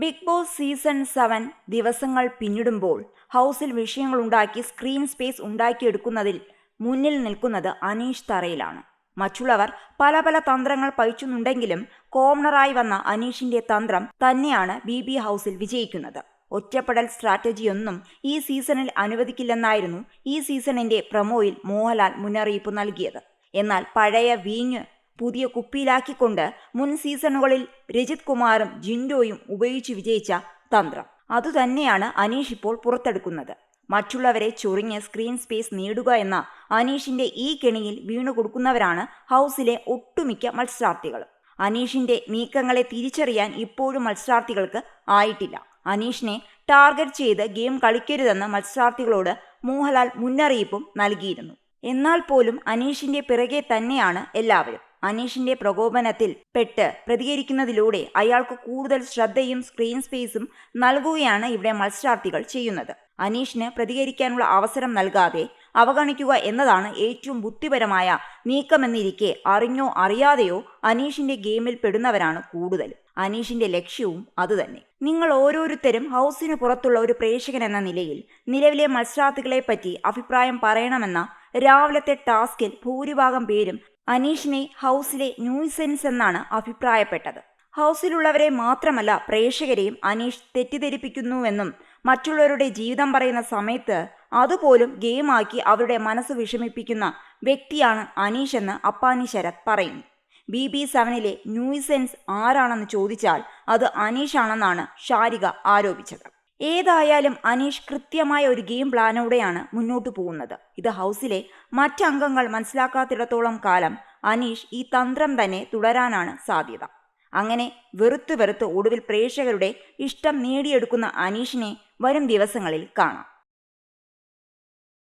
Big boss season seven ദിവസങ്ങൾ പിന്നിടുമ്പോൾ ഹൗസിൽ വിഷയങ്ങളുണ്ടാക്കി സ്ക്രീൻ സ്പേസ് ഉണ്ടാക്കിയെടുക്കുന്നതിൽ മുന്നിൽ നിൽക്കുന്നത് അനീഷ് തറയിലാണ്. മറ്റുള്ളവർ പല പല തന്ത്രങ്ങൾ പഴിച്ചുന്നുണ്ടെങ്കിലും കോമണറായി വന്ന അനീഷിന്റെ തന്ത്രം തന്നെയാണ് ബി ബി ഹൗസിൽ വിജയിക്കുന്നത്. ഒറ്റപ്പെടൽ സ്ട്രാറ്റജിയൊന്നും ഈ സീസണിൽ അനുവദിക്കില്ലെന്നായിരുന്നു ഈ സീസണിന്റെ പ്രമോയിൽ മോഹൻലാൽ മുന്നറിയിപ്പ് നൽകിയത്. എന്നാൽ പഴയ വീഞ്ഞ് പുതിയ കുപ്പിയിലാക്കിക്കൊണ്ട് മുൻ സീസണുകളിൽ രജിത് കുമാറും ജിൻഡോയും ഉപയോഗിച്ച് വിജയിച്ച തന്ത്രം. അതുതന്നെയാണ് അനീഷ് ഇപ്പോൾ പുറത്തെടുക്കുന്നത്. മറ്റുള്ളവരെ ചൊറിഞ്ഞ് സ്ക്രീൻ സ്പേസ് നേടുക എന്ന അനീഷിന്റെ ഈ കെണിയിൽ വീണു കൊടുക്കുന്നവരാണ് ഹൗസിലെ ഒട്ടുമിക്ക മത്സരാർത്ഥികളും. അനീഷിന്റെ നീക്കങ്ങളെ തിരിച്ചറിയാൻ ഇപ്പോഴും മത്സരാർത്ഥികൾക്ക് ആയിട്ടില്ല. അനീഷിനെ ടാർഗറ്റ് ചെയ്ത് ഗെയിം കളിക്കരുതെന്ന് മത്സരാർത്ഥികളോട് മോഹൻലാൽ മുന്നറിയിപ്പും നൽകിയിരുന്നു. എന്നാൽ പോലും അനീഷിന്റെ പിറകെ തന്നെയാണ് എല്ലാവരും. അനീഷിന്റെ പ്രകോപനത്തിൽ പെട്ട് പ്രതികരിക്കുന്നതിലൂടെ അയാൾക്ക് കൂടുതൽ ശ്രദ്ധയും സ്ക്രീൻ സ്പേസും നൽകുകയാണ് ഇവിടെ മത്സരാർത്ഥികൾ ചെയ്യുന്നത്. അനീഷിന് പ്രതികരിക്കാനുള്ള അവസരം നൽകാതെ അവഗണിക്കുക എന്നതാണ് ഏറ്റവും ബുദ്ധിപരമായ നീക്കമെന്നിരിക്കെ അറിഞ്ഞോ അറിയാതെയോ അനീഷിന്റെ ഗെയിമിൽ പെടുന്നവരാണ് കൂടുതൽ അനീഷിന്റെ ലക്ഷ്യവും അതുതന്നെ. നിങ്ങൾ ഓരോരുത്തരും ഹൗസിന് പുറത്തുള്ള ഒരു പ്രേക്ഷകൻ എന്ന നിലയിൽ നിലവിലെ മത്സരാർത്ഥികളെ പറ്റി അഭിപ്രായം പറയണമെന്ന രാവിലത്തെ ടാസ്കിൽ ഭൂരിഭാഗം പേരും അനീഷിനെ ഹൗസിലെ ന്യൂസെൻസ് എന്നാണ് അഭിപ്രായപ്പെട്ടത്. ഹൗസിലുള്ളവരെ മാത്രമല്ല പ്രേക്ഷകരെയും അനീഷ് തെറ്റിദ്ധരിപ്പിക്കുന്നുവെന്നും മറ്റുള്ളവരുടെ ജീവിതം പറയുന്ന സമയത്ത് അതുപോലും ഗെയിമാക്കി അവരുടെ മനസ്സ് വിഷമിപ്പിക്കുന്ന വ്യക്തിയാണ് അനീഷ് എന്ന് അപ്പാനി ശരത് പറയുന്നു. ബി ബി സെവനിലെ ന്യൂസെൻസ് ആരാണെന്ന് ചോദിച്ചാൽ അത് അനീഷാണെന്നാണ് ഷാരിക ആരോപിച്ചത്. ഏതായാലും അനീഷ് കൃത്യമായ ഒരു ഗെയിം പ്ലാനോടെയാണ് മുന്നോട്ടു പോകുന്നത്. ഇത് ഹൗസിലെ മറ്റംഗങ്ങൾ മനസ്സിലാക്കാത്തിടത്തോളം കാലം അനീഷ് ഈ തന്ത്രം തന്നെ തുടരാനാണ് സാധ്യത. അങ്ങനെ വെറുത്ത് വെറുത്ത് ഒടുവിൽ പ്രേക്ഷകരുടെ ഇഷ്ടം നേടിയെടുക്കുന്ന അനീഷിനെ വരും ദിവസങ്ങളിൽ കാണാം.